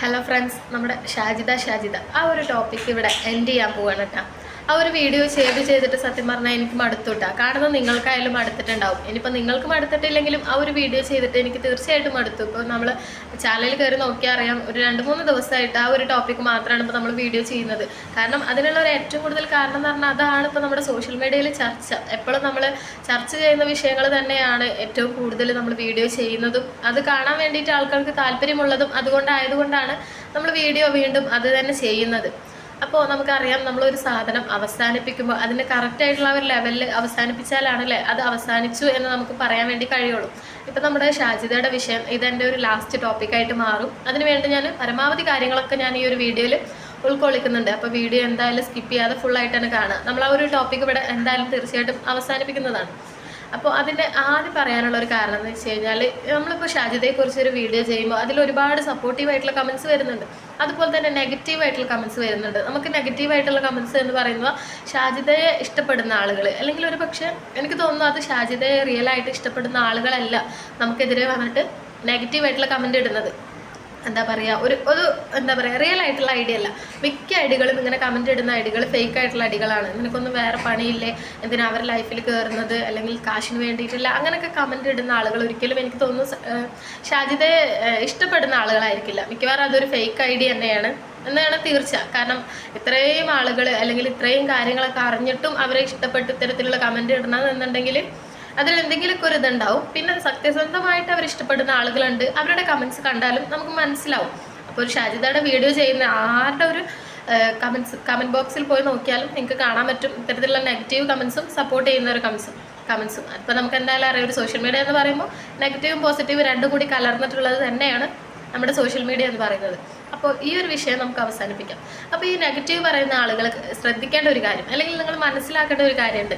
Hello friends നമ്മുടെ ഷാജിദ ഷാജിദ. ആ ഒരു ടോപ്പിക് ഇവിടെ എൻഡ് ചെയ്യാൻ പോവാണ് കേട്ടോ. ആ ഒരു വീഡിയോ സേവ് ചെയ്തിട്ട് സത്യം പറഞ്ഞാൽ എനിക്ക് മടുത്തു കാരണം നിങ്ങൾക്കായാലും മടുത്തിട്ടുണ്ടാവും. ഇനിയിപ്പോൾ നിങ്ങൾക്ക് മടുത്തിട്ടില്ലെങ്കിലും ആ ഒരു വീഡിയോ ചെയ്തിട്ട് എനിക്ക് തീർച്ചയായിട്ടും മടുത്തു. ഇപ്പോൾ നമ്മൾ ചാനലിൽ കയറി നോക്കിയാൽ അറിയാം ഒരു രണ്ട് മൂന്ന് ദിവസമായിട്ട് ആ ഒരു ടോപ്പിക്ക് മാത്രമാണ് ഇപ്പോൾ നമ്മൾ വീഡിയോ ചെയ്യുന്നത്. കാരണം അതിനുള്ള ഒരു ഏറ്റവും കൂടുതൽ കാരണം എന്ന് പറഞ്ഞാൽ അതാണ് ഇപ്പോൾ നമ്മുടെ സോഷ്യൽ മീഡിയയിൽ ചർച്ച. എപ്പോഴും നമ്മൾ ചർച്ച ചെയ്യുന്ന വിഷയങ്ങൾ തന്നെയാണ് ഏറ്റവും കൂടുതൽ നമ്മൾ വീഡിയോ ചെയ്യുന്നതും അത് കാണാൻ വേണ്ടിയിട്ട് ആൾക്കാർക്ക് താല്പര്യമുള്ളതും അതുകൊണ്ടായതുകൊണ്ടാണ് നമ്മൾ വീഡിയോ വീണ്ടും അത് തന്നെ ചെയ്യുന്നത്. അപ്പോൾ നമുക്കറിയാം നമ്മളൊരു സാധനം അവസാനിപ്പിക്കുമ്പോൾ അതിന്റെ കറക്റ്റായിട്ടുള്ള ഒരു ലെവലിൽ അവസാനിപ്പിച്ചാലാണല്ലേ അത് അവസാനിച്ചു എന്ന് നമുക്ക് പറയാൻ വേണ്ടി കഴിയുള്ളൂ. ഇപ്പം നമ്മുടെ ഷാജിതയുടെ വിഷയം ഇതെന്റെ ഒരു ലാസ്റ്റ് ടോപ്പിക്കായിട്ട് മാറും. അതിനുവേണ്ടി ഞാൻ പരമാവധി കാര്യങ്ങളൊക്കെ ഞാൻ ഈ ഒരു വീഡിയോയിൽ ഉൾക്കൊള്ളിക്കുന്നുണ്ട്. അപ്പോൾ വീഡിയോ എന്തായാലും സ്കിപ്പ് ചെയ്യാതെ ഫുള്ളായിട്ട് തന്നെ കാണുക. നമ്മൾ ആ ഒരു ടോപ്പിക്ക് ഇവിടെ എന്തായാലും തീർച്ചയായിട്ടും അവസാനിപ്പിക്കുന്നതാണ്. അപ്പോൾ അതിന്റെ ആദ്യം പറയാനുള്ള ഒരു കാരണം എന്ന് വെച്ച് കഴിഞ്ഞാൽ നമ്മളിപ്പോൾ ഷാജിതയെക്കുറിച്ച് ഒരു വീഡിയോ ചെയ്യുമ്പോൾ അതിൽ ഒരുപാട് സപ്പോർട്ടീവ് ആയിട്ടുള്ള കമൻസ് വരുന്നുണ്ട്. അതുപോലെ തന്നെ നെഗറ്റീവ് ആയിട്ടുള്ള കമൻസ് വരുന്നുണ്ട്. നമുക്ക് നെഗറ്റീവ് ആയിട്ടുള്ള കമൻസ് എന്ന് പറയുമ്പോൾ ഷാജിതയെ ഇഷ്ടപ്പെടുന്ന ആളുകൾ അല്ലെങ്കിൽ ഒരു പക്ഷേ എനിക്ക് തോന്നുന്നു അത് ഷാജിതയെ റിയലായിട്ട് ഇഷ്ടപ്പെടുന്ന ആളുകളല്ല നമുക്കെതിരെ വന്നിട്ട് നെഗറ്റീവ് ആയിട്ടുള്ള കമന്റ് ഇടുന്നത്. എന്താ പറയുക ഒരു ഒരു എന്താ പറയുക റിയൽ ആയിട്ടുള്ള ഐഡിയ അല്ല. മിക്ക ഐഡികളും ഇങ്ങനെ കമന്റ് ഇടുന്ന ഐഡികൾ ഫേക്ക് ആയിട്ടുള്ള ഐഡികളാണ് നിനക്കൊന്നും വേറെ പണിയില്ലേ? എന്തിനാ അവരുടെ ലൈഫിൽ കയറുന്നത് അല്ലെങ്കിൽ കാശിന് വേണ്ടിയിട്ടില്ല. അങ്ങനെയൊക്കെ കമന്റ് ഇടുന്ന ആളുകൾ ഒരിക്കലും എനിക്ക് തോന്നുന്നു ഏഹ് ഇഷ്ടപ്പെടുന്ന ആളുകളായിരിക്കില്ല. മിക്കവാറും അതൊരു ഫേക്ക് ഐഡിയ തന്നെയാണ്. എന്നാണ് തീർച്ച. കാരണം ഇത്രയും ആളുകൾ അല്ലെങ്കിൽ ഇത്രയും കാര്യങ്ങളൊക്കെ അറിഞ്ഞിട്ടും അവരെ ഇഷ്ടപ്പെട്ട് ഇത്തരത്തിലുള്ള കമന്റ് ഇടണം എന്നുണ്ടെങ്കിൽ അതിൽ എന്തെങ്കിലുമൊക്കെ ഒരു ഇതുണ്ടാവും. പിന്നെ സത്യസന്ധമായിട്ട് അവർ ഇഷ്ടപ്പെടുന്ന ആളുകളുണ്ട്. അവരുടെ കമൻസ് കണ്ടാലും നമുക്ക് മനസ്സിലാവും. അപ്പോൾ ഒരു ഷാജിദയുടെ വീഡിയോ ചെയ്യുന്ന ആരുടെ ഒരു കമൻസ് കമന്റ് ബോക്സിൽ പോയി നോക്കിയാലും നിങ്ങൾക്ക് കാണാൻ പറ്റും. ഇത്തരത്തിലുള്ള നെഗറ്റീവ് കമൻസും സപ്പോർട്ട് ചെയ്യുന്ന ഒരു കമൻസും കമൻസും അപ്പോൾ നമുക്ക് എന്തായാലും അറിയാം. ഒരു സോഷ്യൽ മീഡിയ എന്ന് പറയുമ്പോൾ നെഗറ്റീവും പോസിറ്റീവും രണ്ടും കൂടി കലർന്നിട്ടുള്ളത് തന്നെയാണ് നമ്മുടെ സോഷ്യൽ മീഡിയ എന്ന് പറയുന്നത്. അപ്പോൾ ഈ ഒരു വിഷയം നമുക്ക് അവസാനിപ്പിക്കാം. അപ്പോൾ ഈ നെഗറ്റീവ് പറയുന്ന ആളുകൾ ശ്രദ്ധിക്കേണ്ട ഒരു കാര്യം അല്ലെങ്കിൽ നിങ്ങൾ മനസ്സിലാക്കേണ്ട ഒരു കാര്യമുണ്ട്.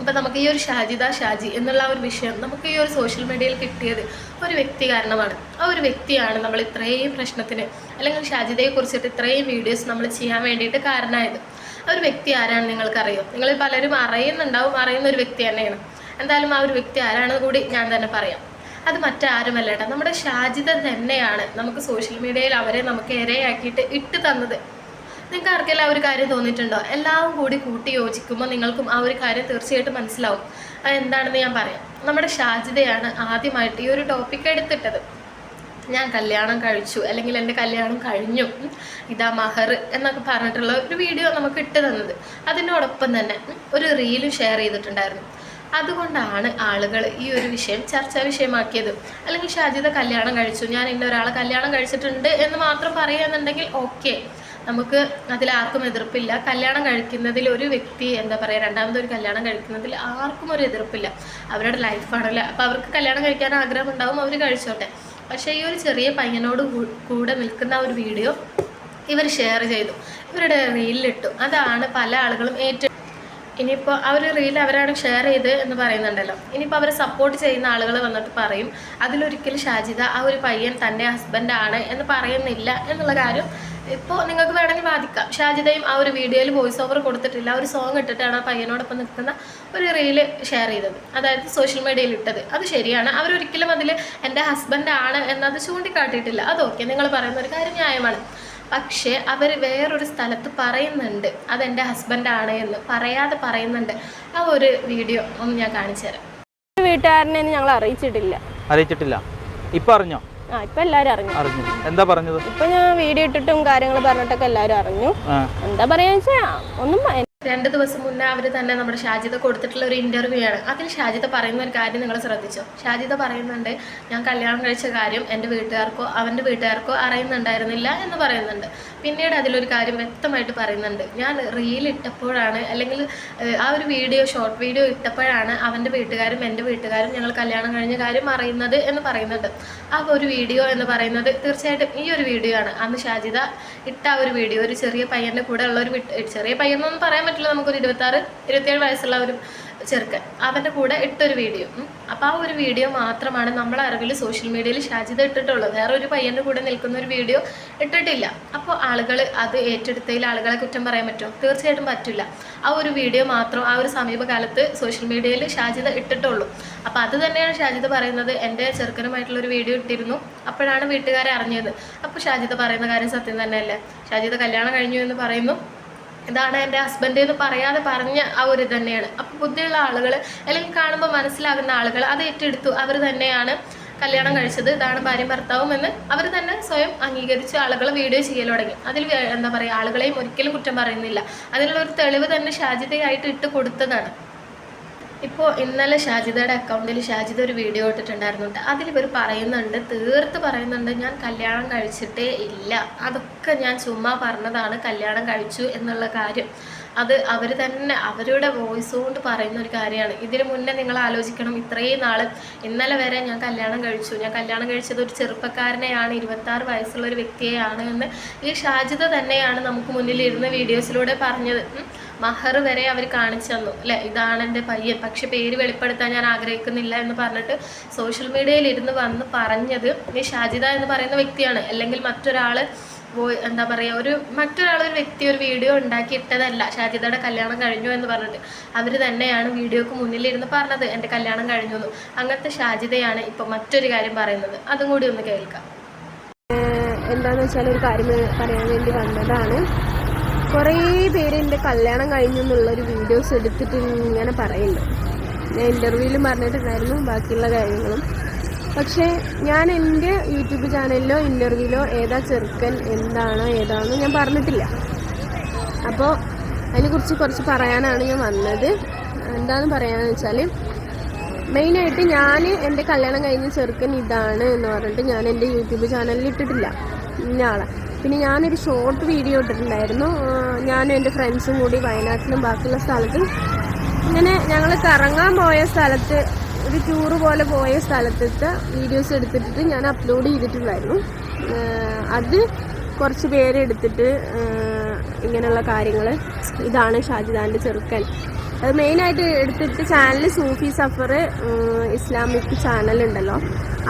ഇപ്പം നമുക്ക് ഈ ഒരു ഷാജിദ ഷാജി എന്നുള്ള ഒരു വിഷയം നമുക്ക് ഈ ഒരു സോഷ്യൽ മീഡിയയിൽ കിട്ടിയത് ഒരു വ്യക്തി കാരണമാണ്. ആ ഒരു വ്യക്തിയാണ് നമ്മൾ ഇത്രയും പ്രശ്നത്തിന് അല്ലെങ്കിൽ ഷാജിദയെ കുറിച്ചിട്ട് ഇത്രയും വീഡിയോസ് നമ്മൾ ചെയ്യാൻ വേണ്ടിയിട്ട് കാരണമായത്. ആ ഒരു വ്യക്തി ആരാണ് നിങ്ങൾക്കറിയോ? നിങ്ങൾ പലരും അറിയുന്നുണ്ടാവും അറിയുന്ന ഒരു വ്യക്തി തന്നെയാണ്. എന്തായാലും ആ ഒരു വ്യക്തി ആരാണെന്ന് കൂടി ഞാൻ തന്നെ പറയാം. അത് മറ്റാരുമല്ല കേട്ടോ നമ്മുടെ ഷാജിദ തന്നെയാണ് നമുക്ക് സോഷ്യൽ മീഡിയയിൽ അവരെ നമുക്ക് ഇരയാക്കിയിട്ട് ഇട്ട് തന്നത്. നിങ്ങൾക്ക് ആർക്കെല്ലാം ആ ഒരു കാര്യം തോന്നിയിട്ടുണ്ടോ? എല്ലാവരും കൂടി കൂട്ടി യോജിക്കുമ്പോൾ നിങ്ങൾക്കും ആ ഒരു കാര്യം തീർച്ചയായിട്ടും മനസ്സിലാവും. അത് എന്താണെന്ന് ഞാൻ പറയാം. നമ്മുടെ ഷാജിതയാണ് ആദ്യമായിട്ട് ഈ ഒരു ടോപ്പിക് എടുത്തിട്ടത്. ഞാൻ കല്യാണം കഴിച്ചു അല്ലെങ്കിൽ എന്റെ കല്യാണം കഴിഞ്ഞു. ഇതാ മഹർ എന്നൊക്കെ പറഞ്ഞിട്ടുള്ള ഒരു വീഡിയോ നമുക്ക് ഇട്ട് തന്നത്. അതിനോടൊപ്പം തന്നെ ഒരു റീലും ഷെയർ ചെയ്തിട്ടുണ്ടായിരുന്നു. അതുകൊണ്ടാണ് ആളുകൾ ഈ ഒരു വിഷയം ചർച്ചാ വിഷയമാക്കിയത്. അല്ലെങ്കിൽ ഷാജിത കല്യാണം കഴിച്ചു ഞാൻ ഇന്ന ഒരാളെ കല്യാണം കഴിച്ചിട്ടുണ്ട് എന്ന് മാത്രം പറയുകയെന്നുണ്ടെങ്കിൽ ഓക്കെ നമുക്ക് അതിലാർക്കും എതിർപ്പില്ല. കല്യാണം കഴിക്കുന്നതിൽ ഒരു വ്യക്തി എന്താ പറയുക രണ്ടാമതൊരു കല്യാണം കഴിക്കുന്നതിൽ ആർക്കും ഒരു എതിർപ്പില്ല. അവരുടെ ലൈഫാണല്ലോ അപ്പോൾ അവർക്ക് കല്യാണം കഴിക്കാൻ ആഗ്രഹം ഉണ്ടാവും അവർ കഴിച്ചോട്ടെ. പക്ഷേ ഈ ഒരു ചെറിയ പയ്യനോട് കൂടെ നിൽക്കുന്ന ഒരു വീഡിയോ ഇവർ ഷെയർ ചെയ്തു. ഇവരുടെ റീലിലിട്ടു അതാണ് പല ആളുകളും ഏറ്റവും ഇനിയിപ്പോൾ അവർ റീൽ അവരാണ് ഷെയർ ചെയ്ത് എന്ന് പറയുന്നുണ്ടല്ലോ. ഇനിയിപ്പോൾ അവരെ സപ്പോർട്ട് ചെയ്യുന്ന ആളുകൾ വന്നിട്ട് പറയും അതിലൊരിക്കലും ഷാജിദ ആ ഒരു പയ്യൻ തന്റെ ഹസ്ബൻഡാണ് എന്ന് പറയുന്നില്ല എന്നുള്ള കാര്യം ഇപ്പോൾ നിങ്ങൾക്ക് വേണമെങ്കിൽ വാദിക്കാം. ഷാജിതയും ആ ഒരു വീഡിയോയിൽ വോയിസ് ഓവർ കൊടുത്തിട്ടില്ല. ആ ഒരു സോങ് ഇട്ടിട്ടാണ് ആ പയ്യനോടൊപ്പം നിൽക്കുന്ന ഒരു റീൽ ഷെയർ ചെയ്തത്. അതായത് സോഷ്യൽ മീഡിയയിൽ ഇട്ടത്. അത് ശരിയാണ്. അവരൊരിക്കലും അതിൽ എന്റെ ഹസ്ബൻഡാണ് എന്നത് ചൂണ്ടിക്കാട്ടിയിട്ടില്ല. അത് ഓക്കെ നിങ്ങൾ പറയുന്ന ഒരു കാര്യം ന്യായമാണ്. പക്ഷേ അവർ വേറൊരു സ്ഥലത്ത് പറയുന്നുണ്ട്. അതെന്റെ ഹസ്ബൻഡാണ് എന്ന് പറയാതെ പറയുന്നുണ്ട്. ആ ഒരു വീഡിയോ ഒന്ന് ഞാൻ കാണിച്ചു തരാം. വീട്ടുകാരനെ ഞങ്ങൾ അറിയിച്ചിട്ടില്ല. അറിയിച്ചിട്ടില്ല. ഇപ്പൊ അറിഞ്ഞോ? ഇപ്പൊ എല്ലാരും അറിഞ്ഞു. അറിഞ്ഞു. എന്താ പറഞ്ഞത്? ഇപ്പൊ ഞാൻ വീഡിയോ ഇട്ടിട്ടും കാര്യങ്ങൾ പറഞ്ഞിട്ടൊക്കെ എല്ലാരും അറിഞ്ഞു. എന്താ പറയാ വെച്ചാ ഒന്നും രണ്ട് ദിവസം മുന്നേ അവർ തന്നെ നമ്മുടെ ഷാജിത കൊടുത്തിട്ടുള്ള ഒരു ഇന്റർവ്യൂ ആണ്. അതിൽ ഷാജിത പറയുന്ന ഒരു കാര്യം നിങ്ങൾ ശ്രദ്ധിച്ചോ? ഷാജിത പറയുന്നുണ്ട് ഞാൻ കല്യാണം കഴിച്ച കാര്യം എന്റെ വീട്ടുകാർക്കോ അവന്റെ വീട്ടുകാർക്കോ അറിയുന്നുണ്ടായിരുന്നില്ല എന്ന് പറയുന്നുണ്ട്. പിന്നീട് അതിലൊരു കാര്യം വ്യക്തമായിട്ട് പറയുന്നുണ്ട്. ഞാൻ റീൽ ഇട്ടപ്പോഴാണ് അല്ലെങ്കിൽ ആ ഒരു വീഡിയോ ഷോർട്ട് വീഡിയോ ഇട്ടപ്പോഴാണ് അവന്റെ വീട്ടുകാരും എന്റെ വീട്ടുകാരും ഞങ്ങൾ കല്യാണം കഴിഞ്ഞ കാര്യം അറിയുന്നത് എന്ന് പറയുന്നുണ്ട്. ആ ഒരു വീഡിയോ എന്ന് പറയുന്നത് തീർച്ചയായിട്ടും ഈ ഒരു വീഡിയോ ആണ്. അന്ന് ഷാജിത ഇട്ട ഒരു വീഡിയോ ഒരു ചെറിയ പയ്യന്റെ കൂടെ ഉള്ള ഒരു ചെറിയ ചെറിയ പയ്യനൊന്നും പറയാൻ പറ്റില്ല നമുക്കൊരു ഇരുപത്താറ് ഇരുപത്തിയേഴ് വയസ്സുള്ള ഒരു ചെറുക്കൻ. അവന്റെ കൂടെ ഇട്ടൊരു വീഡിയോ. അപ്പോൾ ആ ഒരു വീഡിയോ മാത്രമാണ് നമ്മളെ അറിവിൽ സോഷ്യൽ മീഡിയയിൽ ഷാജിദ ഇട്ടിട്ടുള്ളത്. വേറെ ഒരു പയ്യന്റെ കൂടെ നിൽക്കുന്ന ഒരു വീഡിയോ ഇട്ടിട്ടില്ല. അപ്പോൾ ആളുകൾ അത് ഏറ്റെടുത്തതിൽ ആളുകളെ കുറ്റം പറയാൻ പറ്റുമോ? തീർച്ചയായിട്ടും പറ്റില്ല. ആ ഒരു വീഡിയോ മാത്രം ആ ഒരു സമീപകാലത്ത് സോഷ്യൽ മീഡിയയിൽ ഷാജിദ ഇട്ടിട്ടുള്ളൂ. അപ്പോൾ അത് തന്നെയാണ് ഷാജിദ പറയുന്നത്. എന്റെ ചെറുക്കനുമായിട്ടുള്ള ഒരു വീഡിയോ ഇട്ടിരുന്നു. അപ്പോഴാണ് വീട്ടുകാരെ അറിഞ്ഞത്. അപ്പോൾ ഷാജിദ പറയുന്ന കാര്യം സത്യം തന്നെയല്ലേ? ഷാജിദ കല്യാണം കഴിഞ്ഞു എന്ന് പറയുന്നു. ഇതാണ് എന്റെ ഹസ്ബൻഡ് എന്ന് പറയാതെ പറഞ്ഞ ആ ഒരു തന്നെയാണ്. അപ്പോൾ ബുദ്ധിയുള്ള ആളുകൾ അല്ലെങ്കിൽ കാണുമ്പോൾ മനസ്സിലാകുന്ന ആളുകൾ അത് ഏറ്റെടുത്തു. അവർ തന്നെയാണ് കല്യാണം കഴിച്ചത്. ഇതാണ് ഭാര്യ ഭർത്താവും എന്ന് അവർ തന്നെ സ്വയം അംഗീകരിച്ച് ആളുകൾ വീഡിയോ ചെയ്യൽ തുടങ്ങി. അതിൽ എന്താ പറയുക? ആളുകളെയും ഒരിക്കലും കുറ്റം പറയുന്നില്ല. അതിനുള്ള ഒരു തെളിവ് തന്നെ ഷാജിതയായിട്ട് ഇട്ട് കൊടുത്തതാണ്. ഇപ്പോൾ ഇന്നലെ ഷാജിദയുടെ അക്കൗണ്ടിൽ ഷാജിദ ഒരു വീഡിയോ ഇട്ടിട്ടുണ്ടായിരുന്നു അതിൽ ഇവർ പറയുന്നുണ്ട് തീർത്ത് പറയുന്നുണ്ട് ഞാൻ കല്യാണം കഴിച്ചിട്ടേ ഇല്ല. അതൊക്കെ ഞാൻ ചുമ്മാ പറഞ്ഞതാണ് കല്യാണം കഴിച്ചു എന്നുള്ള കാര്യം. അത് അവർ തന്നെ അവരുടെ വോയിസ് കൊണ്ട് പറയുന്ന ഒരു കാര്യമാണ്. ഇതിന് മുന്നേ നിങ്ങൾ ആലോചിക്കണം ഇത്രയും നാൾ ഇന്നലെ വരെ ഞാൻ കല്യാണം കഴിച്ചു. ഞാൻ കല്യാണം കഴിച്ചത് ഒരു ചെറുപ്പക്കാരനെയാണ് ഇരുപത്താറ് വയസ്സുള്ള ഒരു വ്യക്തിയെയാണ് എന്ന് ഈ ഷാജിദ തന്നെയാണ് നമുക്ക് മുന്നിലിരുന്ന് വീഡിയോസിലൂടെ പറഞ്ഞത്. മഹർ വരെ അവർ കാണിച്ചു തന്നു. അല്ലേ? ഇതാണ് എന്റെ പയ്യൻ. പക്ഷെ പേര് വെളിപ്പെടുത്താൻ ഞാൻ ആഗ്രഹിക്കുന്നില്ല എന്ന് പറഞ്ഞിട്ട് സോഷ്യൽ മീഡിയയിൽ ഇരുന്ന് വന്ന് പറഞ്ഞത് ഈ ഷാജിദ എന്ന് പറയുന്ന വ്യക്തിയാണ്. അല്ലെങ്കിൽ മറ്റൊരാൾ എന്താ പറയുക ഒരു മറ്റൊരാൾ ഒരു വ്യക്തി ഒരു വീഡിയോ ഉണ്ടാക്കി ഇട്ടതല്ല ഷാജിദയുടെ കല്യാണം കഴിഞ്ഞു എന്ന് പറഞ്ഞിട്ട്. അവർ തന്നെയാണ് വീഡിയോക്ക് മുന്നിലിരുന്ന് പറഞ്ഞത്. എന്റെ കല്യാണം കഴിഞ്ഞു എന്ന്. അങ്ങനത്തെ ഷാജിദയാണ് ഇപ്പോൾ മറ്റൊരു കാര്യം പറയുന്നത്. അതും കൂടി ഒന്ന് കേൾക്കാം. എന്താണെന്ന് വെച്ചാൽ ഒരു കാര്യം പറയാൻ വേണ്ടി വന്നതാണ്. കുറേ പേര് എന്റെ കല്യാണം കഴിഞ്ഞു എന്നുള്ളൊരു വീഡിയോസ് എടുത്തിട്ട് ഇങ്ങനെ പറയുന്നു ഞാൻ ഇന്റർവ്യൂവിലും പറഞ്ഞിട്ടുണ്ടായിരുന്നു ബാക്കിയുള്ള കാര്യങ്ങളും. പക്ഷേ ഞാൻ എന്റെ യൂട്യൂബ് ചാനലിലോ ഇന്റർവ്യൂവിലോ ഏതാ ചെറുക്കൻ എന്താണ് ഏതാണെന്ന് ഞാൻ പറഞ്ഞിട്ടില്ല. അപ്പോൾ അതിനെക്കുറിച്ച് കുറച്ച് പറയാനാണ് ഞാൻ വന്നത്. എന്താണെന്ന് പറയാന്ന് വെച്ചാൽ മെയിനായിട്ട് ഞാൻ എന്റെ കല്യാണം കഴിഞ്ഞ ചെറുക്കൻ ഇതാണ് എന്ന് പറഞ്ഞിട്ട് ഞാൻ എന്റെ യൂട്യൂബ് ചാനലിൽ ഇട്ടിട്ടില്ല. ഇന്നയാളെ പിന്നെ ഞാനൊരു ഷോർട്ട് വീഡിയോ ഇട്ടിട്ടുണ്ടായിരുന്നു. ഞാനും എന്റെ ഫ്രണ്ട്സും കൂടി വയനാട്ടിലും ബാക്കിയുള്ള സ്ഥലത്തും. ഇങ്ങനെ ഞങ്ങൾ കറങ്ങാൻ പോയ സ്ഥലത്ത് ഒരു ടൂറ് പോലെ പോയ സ്ഥലത്തത്തെ വീഡിയോസ് എടുത്തിട്ട് ഞാൻ അപ്ലോഡ് ചെയ്തിട്ടുണ്ടായിരുന്നു. അത് കുറച്ച് പേര് എടുത്തിട്ട് ഇങ്ങനെയുള്ള കാര്യങ്ങൾ ഇതാണ് ഷാജിദാന്റെ ചെറുക്കൻ. അത് മെയിനായിട്ട് എടുത്തിട്ട് channel Sufi Safar Islamic channel ഉണ്ടല്ലോ.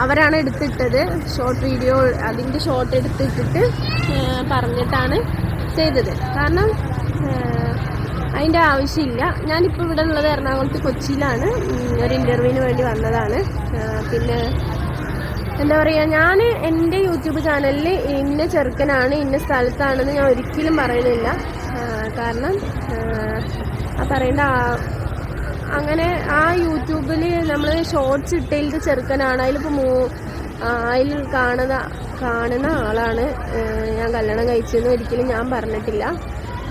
അവരാണ് എടുത്തിട്ടത്. ഷോർട്ട് വീഡിയോ അതിന്റെ ഷോർട്ട് എടുത്തിട്ടിട്ട് പറഞ്ഞിട്ടാണ് ചെയ്തത്. കാരണം അതിന്റെ ആവശ്യമില്ല. ഞാനിപ്പോൾ ഇവിടെ ഉള്ളത് എറണാകുളത്ത് കൊച്ചിയിലാണ്. ഒരു ഇന്റർവ്യൂവിന് വേണ്ടി വന്നതാണ്. പിന്നെ എന്താ പറയുക ഞാൻ എന്റെ യൂട്യൂബ് ചാനലിൽ ഇന്ന ചെറുക്കനാണ് ഇന്ന സ്ഥലത്താണെന്ന് ഞാൻ ഒരിക്കലും പറയുന്നില്ല. കാരണം ആ, പറയേണ്ട അങ്ങനെ ആ യൂട്യൂബിൽ നമ്മൾ ഷോർട്സ് ഇട്ടതിലത്തെ ചെറുക്കനാണ്. അതിലിപ്പോൾ മൂ അതിൽ കാണുന്ന കാണുന്ന ആളാണ്. ഞാൻ കല്യാണം കഴിച്ചതെന്ന് ഒരിക്കലും ഞാൻ പറഞ്ഞിട്ടില്ല.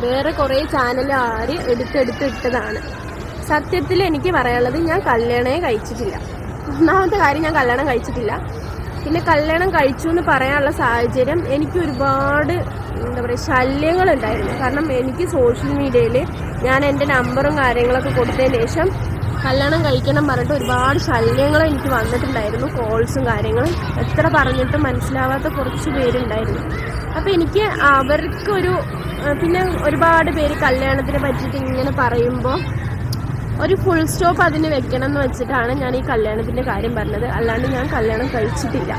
വേറെ കുറേ ചാനൽ ആര് എടുത്തെടുത്ത് ഇട്ടതാണ് സത്യത്തിൽ എനിക്ക് പറയാനുള്ളത് ഞാൻ കല്യാണമേ കഴിച്ചിട്ടില്ല. ഒന്നാമത്തെ കാര്യം ഞാൻ കല്യാണം കഴിച്ചിട്ടില്ല. പിന്നെ കല്യാണം കഴിച്ചു എന്ന് പറയാനുള്ള സാഹചര്യം എനിക്ക് ഒരുപാട് എന്താ പറയുക ശല്യങ്ങളുണ്ടായിരുന്നു. കാരണം എനിക്ക് സോഷ്യൽ മീഡിയയിൽ ഞാൻ എന്റെ നമ്പറും കാര്യങ്ങളൊക്കെ കൊടുത്തതിന് ശേഷം കല്യാണം കഴിക്കണം പറഞ്ഞിട്ട് ഒരുപാട് ശല്യങ്ങൾ എനിക്ക് വന്നിട്ടുണ്ടായിരുന്നു കോൾസും കാര്യങ്ങളും. എത്ര പറഞ്ഞിട്ടും മനസ്സിലാവാത്ത കുറച്ച് പേരുണ്ടായിരുന്നു. അപ്പോൾ എനിക്ക് അവർക്കൊരു പിന്നെ ഒരുപാട് പേര് കല്യാണത്തിനെ പറ്റിയിട്ട് ഇങ്ങനെ പറയുമ്പോൾ ഒരു ഫുൾ സ്റ്റോപ്പ് അതിന് വെക്കണം എന്ന് വെച്ചിട്ടാണ് ഞാൻ ഈ കല്യാണത്തിന്റെ കാര്യം പറഞ്ഞത്. അല്ലാണ്ട് ഞാൻ കല്യാണം കഴിച്ചിട്ടില്ല.